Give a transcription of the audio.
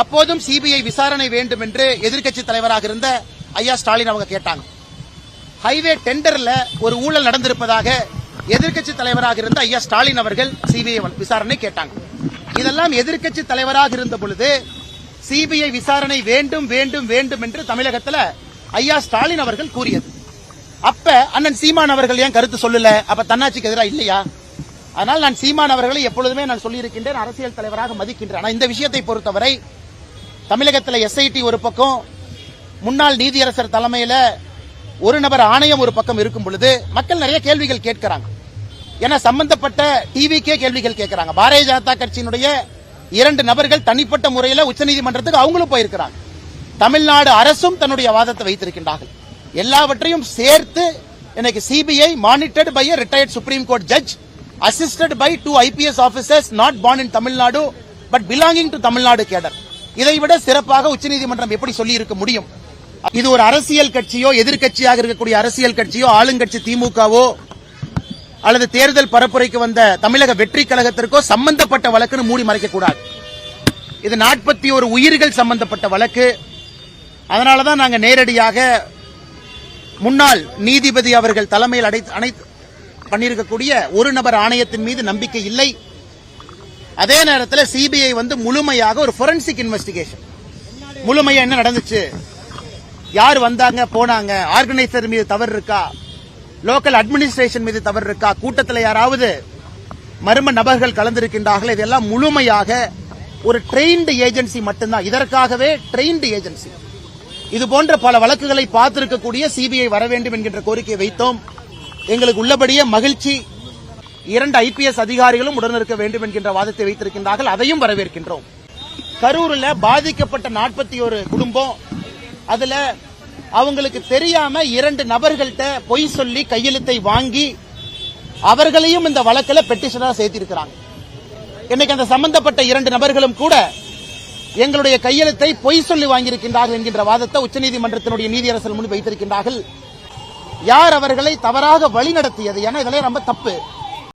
அப்போதும் சிபிஐ விசாரணை வேண்டும் என்று எதிர்க்கட்சி தலைவராக இருந்த ஐயா ஸ்டாலின் அவங்க கேட்டாங்க. ஹைவே டெண்டர்ல ஒரு ஊழல் நடந்திருப்பதாக எதிர்க்கட்சி தலைவராக இருந்த ஐயா ஸ்டாலின் அவர்கள் சிபிஐ விசாரணை கேட்டாங்க. இதெல்லாம் எதிர்க்கட்சி தலைவராக இருந்த பொழுது சிபிஐ விசாரணை வேண்டும் வேண்டும் வேண்டும் என்று தமிழகத்துல ஐயா ஸ்டாலின் அவர்கள் கூறியது. அப்ப அண்ணன் சீமான் அவர்கள் ஏன் கருத்து சொல்லல? அப்ப தன்னாட்சிக்கு எதிராக இல்லையா? அதனால் நான் சீமான் அவர்களை எப்பொழுதுமே நான் சொல்லியிருக்கின்றேன் அரசியல் தலைவராக மதிக்கின்றேன். ஆனா இந்த விஷயத்தை பொறுத்தவரை தமிழகத்தில் எஸ்ஐடி ஒரு பக்கம் முன்னாள் நீதியரசர் தலைமையில் ஒரு நபர் ஆணையம் ஒரு பக்கம் இருக்கும் பொழுது மக்கள் நிறைய கேள்விகள் கேட்கிறாங்க. ஏன்னா சம்பந்தப்பட்ட டிவிக்கே கேள்விகள் கேட்கிறாங்க. பாரதிய ஜனதா கட்சியினுடைய இரண்டு நபர்கள் தனிப்பட்ட முறையில் உச்சநீதிமன்றத்துக்கு அவங்களும் போயிருக்கிறாங்க. தமிழ்நாடு அரசும் தன்னுடைய வாதத்தை வைத்திருக்கின்றார்கள். எல்லாவற்றையும் சேர்த்து இன்னைக்கு CBI monitored by retired supreme court judge assisted by two IPS officers not born in Tamil Nadu but belonging to Tamil Nadu cadre இதை விட சிறப்பாக உச்சநீதிமன்றம் எப்படி சொல்லி இருக்க முடியும்? இது ஒரு அரசியல் கட்சியோ எதிர்கட்சியாக இருக்கக்கூடிய அரசியல் கட்சியோ ஆளுங்கட்சி திமுகவோ அல்லது தேர்தல் பரப்புரைக்கு வந்த தமிழக வெற்றி கழகத்திற்கோ சம்பந்தப்பட்ட வழக்குன்னு மூடி மறைக்க கூடாது. இது நாற்பத்தி ஒரு உயிர்கள் சம்பந்தப்பட்ட வழக்கு. அதனாலதான் நாங்க நேரடியாக முன்னாள் நீதிபதி அவர்கள் தலைமையில் அடை அனைத்து பண்ணியிருக்கக்கூடிய ஒரு நபர் ஆணையத்தின் மீது நம்பிக்கை இல்லை. அதே நேரத்தில் சிபிஐ வந்து முழுமையாக ஒரு ஃபொரன்சிக் இன்வெஸ்டிகேஷன் முழுமையா என்ன நடந்துச்சு? யார் வந்தாங்க போனாங்க? ஆர்கனைசர் மீது தவறு இருக்கா? லோக்கல் அட்மினிஸ்ட்ரேஷன் மீது தவறு இருக்கா? கூட்டத்தில் யாராவது மர்ம நபர்கள் கலந்திருக்கின்றார்கள்? இதெல்லாம் முழுமையாக ஒரு ட்ரெயின்டு ஏஜென்சி மட்டும்தான். இதற்காகவே ட்ரெயின்டு ஏஜென்சி இது போன்ற பல வழக்குகளை பார்த்திருக்கக்கூடிய சிபிஐ வர வேண்டும் என்கின்ற கோரிக்கையை வைத்தோம். எங்களுக்கு உள்ளபடியே மகிழ்ச்சி. இரண்டு ஐபிஎஸ் அதிகாரிகளும் உடனிருக்க வேண்டும் என்கின்ற வாதத்தை வைத்திருக்கின்றார்கள். அதையும் வரவேற்கின்றோம். கரூரில் பாதிக்கப்பட்ட நாற்பத்தி ஒரு குடும்பம் அதுல அவங்களுக்கு தெரியாம இரண்டு நபர்கள்ட்ட பொய் சொல்லி கையெழுத்தை வாங்கி அவர்களையும் இந்த வழக்கில் பெட்டிஷனாக சேர்த்திருக்கிறாங்க. இன்னைக்கு அந்த சம்பந்தப்பட்ட இரண்டு நபர்களும் கூட எங்களுடைய கையெழுத்தை பொய் சொல்லி வாங்கியிருக்கின்றார்கள் என்கின்ற வாதத்தை உச்சநீதிமன்றத்தினுடைய நீதியரசர் முன் வைத்திருக்கின்றார்கள். யார் அவர்களை தவறாக வழிநடத்தியது? ஏன்னா இதெல்லாம் ரொம்ப தப்பு.